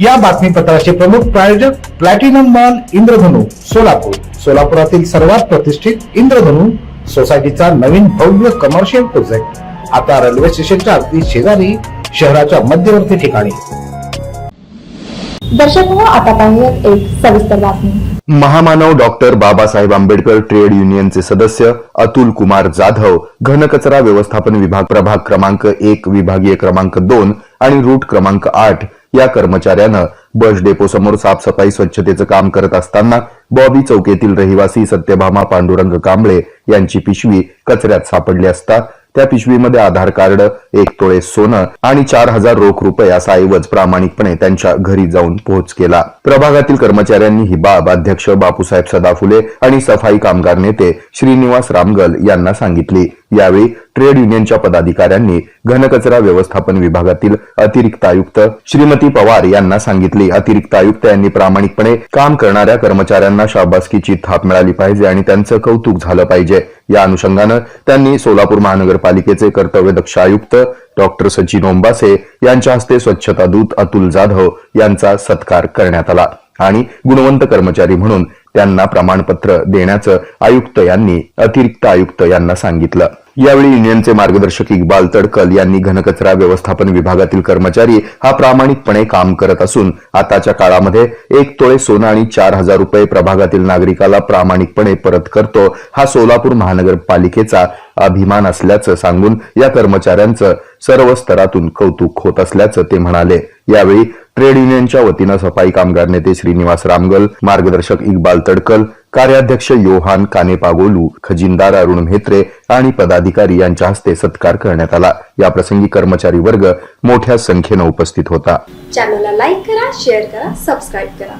या बातमीपत्राचे प्रमुख प्रायोजक प्लॅटिनम मॉल इंद्रधनु सोलापूर. सोलापुरातील सर्वात प्रतिष्ठित इंद्रधनु सोसायटीचा नवीन भव्य कमर्शियल प्रोजेक्ट आता रेल्वे स्टेशनच्या अगदी शेजारी शहराच्या मध्यवर्ती ठिकाणी. दर्शक हो आता पाहूयात एक सविस्तर बातमी. महामानव डॉक्टर बाबासाहेब आंबेडकर ट्रेड युनियनचे सदस्य अतुल कुमार जाधव घनकचरा व्यवस्थापन विभाग प्रभाग क्रमांक एक विभागीय क्रमांक दोन आणि रूट क्रमांक आठ या कर्मचाऱ्यानं बस डेपो समोर साफसफाई स्वच्छतेचं काम करत असताना बॉबी चौकेतील रहिवासी सत्यभामा पांडुरंग कांबळे यांची पिशवी कचऱ्यात सापडली असता त्या पिशवीमध्ये आधार कार्ड एक तोळे सोनं आणि चार हजार रोख रुपये असा ऐवज प्रामाणिकपणे त्यांच्या घरी जाऊन पोहोच केला. प्रभागातील कर्मचाऱ्यांनी ही बाब अध्यक्ष बापूसाहेब सदाफुले आणि सफाई कामगार नेते श्रीनिवास रामगल यांना सांगितली. यावेळी ट्रेड युनियनच्या पदाधिकाऱ्यांनी घनकचरा व्यवस्थापन विभागातील अतिरिक्त आयुक्त श्रीमती पवार यांना सांगितले. अतिरिक्त आयुक्त यांनी प्रामाणिकपणे काम करणाऱ्या कर्मचाऱ्यांना शाबासकीची थाप मिळाली पाहिजे आणि त्यांचं कौतुक झालं पाहिजे. या अनुषंगानं त्यांनी सोलापूर महानगरपालिकेचे कर्तव्यदक्ष आयुक्त डॉक्टर सचिन ओंबासे यांच्या हस्ते स्वच्छता दूत अतुल जाधव यांचा सत्कार करण्यात आला आणि गुणवंत कर्मचारी म्हणून त्यांना प्रमाणपत्र देण्याचं आयुक्त यांनी अतिरिक्त आयुक्त यांना सांगितलं. यावेळी युनियनचे मार्गदर्शक इक्बाल तडकल यांनी घनकचरा व्यवस्थापन विभागातील कर्मचारी हा प्रामाणिकपणे काम करत असून आताच्या काळामध्ये एक तोळे सोनं आणि चार हजार रुपये प्रभागातील नागरिकाला प्रामाणिकपणे परत करतो हा सोलापूर महानगरपालिकेचा अभिमान असल्याचं सांगून या कर्मचाऱ्यांचं सर्व स्तरातून कौतुक होत असल्याचं ते म्हणाले. यावेळी ट्रेड युनियनच्या वतीनं सफाई कामगार नेते श्रीनिवास रामगल मार्गदर्शक इक्बाल तडकल कार्याध्यक्ष योहान कानेपागोलू खजिनदार अरुण म्हेत्रे आणि पदाधिकारी यांच्या हस्ते सत्कार करण्यात आला. याप्रसंगी कर्मचारी वर्ग मोठ्या संख्येनं उपस्थित होता. चॅनलला लाईक करा शेअर करा सबस्क्राईब करा.